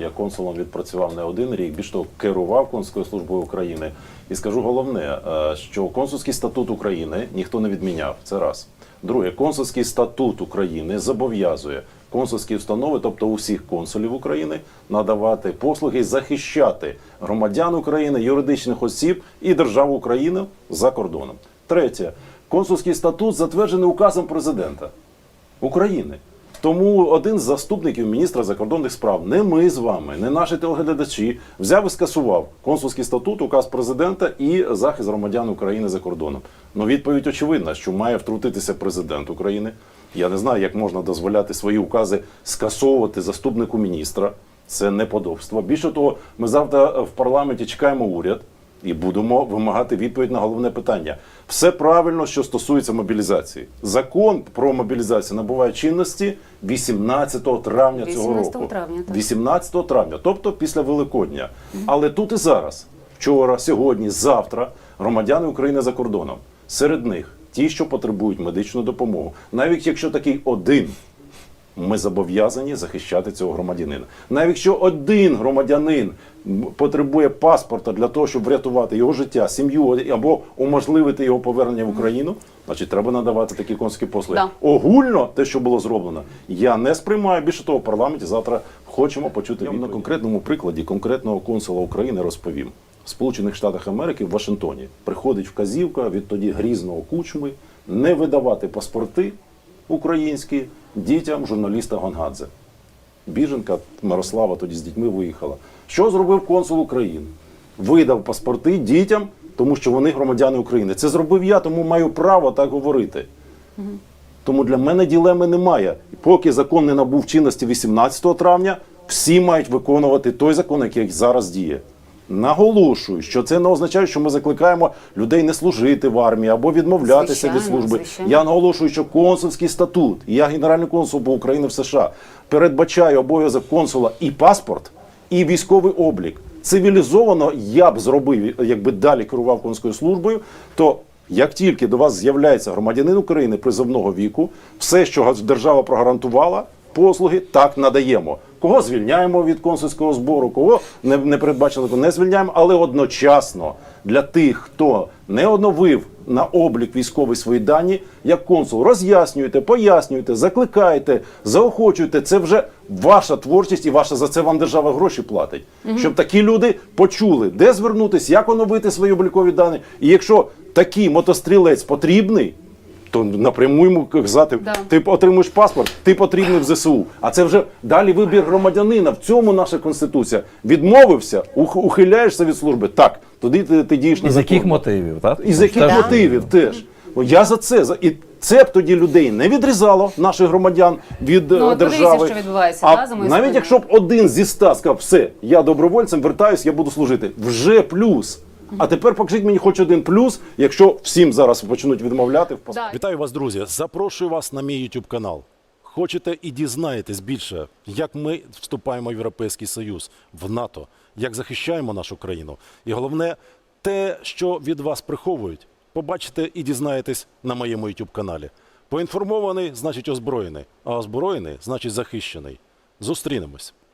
Я консулом відпрацював не один рік, більш того, керував консульською службою України. І скажу головне, е, що консульський статут України ніхто не відміняв. Це раз. Друге, консульський статут України зобов'язує консульські установи, тобто усіх консулів України, надавати послуги, захищати громадян України, юридичних осіб і державу України за кордоном. Третє, консульський статут затверджений указом президента. України. Тому один з заступників міністра закордонних справ, не ми з вами, не наші телеглядачі, взяв і скасував консульський статут, указ президента і захист громадян України за кордоном. Ну відповідь очевидна, що має втрутитися президент України. Я не знаю, як можна дозволяти свої укази скасовувати заступнику міністра. Це неподобство. Більше того, ми завтра в парламенті чекаємо уряд і будемо вимагати відповідь на головне питання. Все правильно, що стосується мобілізації. Закон про мобілізацію набуває чинності 18 травня цього 18 року. травня, так. 18 травня, тобто після Великодня. Але тут і зараз, вчора, сьогодні, завтра, громадяни України за кордоном. Серед них ті, що потребують медичну допомогу, навіть якщо такий один. Ми зобов'язані захищати цього громадянина. Навіть якщо один громадянин потребує паспорта для того, щоб врятувати його життя, сім'ю або уможливити його повернення в Україну, значить треба надавати такі консульські послуги. Да. Огульно те, що було зроблено, я не сприймаю. Більше того, в парламенті завтра хочемо почути я на конкретному прикладі конкретного консула України розповім. В Сполучених Штатах Америки в Вашингтоні приходить вказівка від тоді грізного кучми не видавати паспорти українські дітям журналіста Гонгадзе. Біженка Мирослава тоді з дітьми виїхала. Що зробив консул України? Видав паспорти дітям, тому що вони громадяни України. Це зробив я, тому маю право так говорити. Тому для мене ділеми немає. Поки закон не набув чинності 18 травня, всі мають виконувати той закон, який зараз діє. Наголошую, що це не означає, що ми закликаємо людей не служити в армії або відмовлятися від служби. звичайно. Я наголошую, що консульський статут, і я генеральний консул по України в США, передбачає обов'язок консула і паспорт, і військовий облік. Цивілізовано я б зробив, якби далі керував консульською службою, то як тільки до вас з'являється громадянин України призовного віку, все, що держава прогарантувала, послуги так надаємо. Кого звільняємо від консульського збору, кого не, не передбачили, не звільняємо, але одночасно для тих, хто не оновив на облік військовий свої дані, як консул, роз'яснюєте, пояснюєте, закликаєте, заохочуєте. Це вже ваша творчість і ваша за це вам держава гроші платить. Щоб такі люди почули, де звернутися, як оновити свої облікові дані. І якщо такий мотострілець потрібний, то напряму йому казати, Да. ти отримуєш паспорт, ти потрібний в ЗСУ. А це вже далі вибір громадянина. В цьому наша конституція. Відмовився, ух- ухиляєшся від служби. Так, тоді ти, ти дієш І з яких мотивів, так? І з яких Теж- мотивів теж. О, Я за це. За- І це б тоді людей не відрізало, наших громадян від Ну, е, от подивіться, держави. що відбувається, а да, за моєю навіть спиною. якщо б один зі ста сказав, все, я добровольцем вертаюсь, я буду служити. Вже плюс. А тепер покажіть мені хоч один плюс, якщо всім зараз почнуть відмовляти в паспорт. Вітаю вас, друзі. Запрошую вас на мій YouTube канал. Хочете і дізнаєтесь більше, як ми вступаємо в Європейський Союз, в НАТО, як захищаємо нашу країну. І головне, те, що від вас приховують, побачите і дізнаєтесь на моєму YouTube каналі. Поінформований значить озброєний, а озброєний значить захищений. Зустрінемось.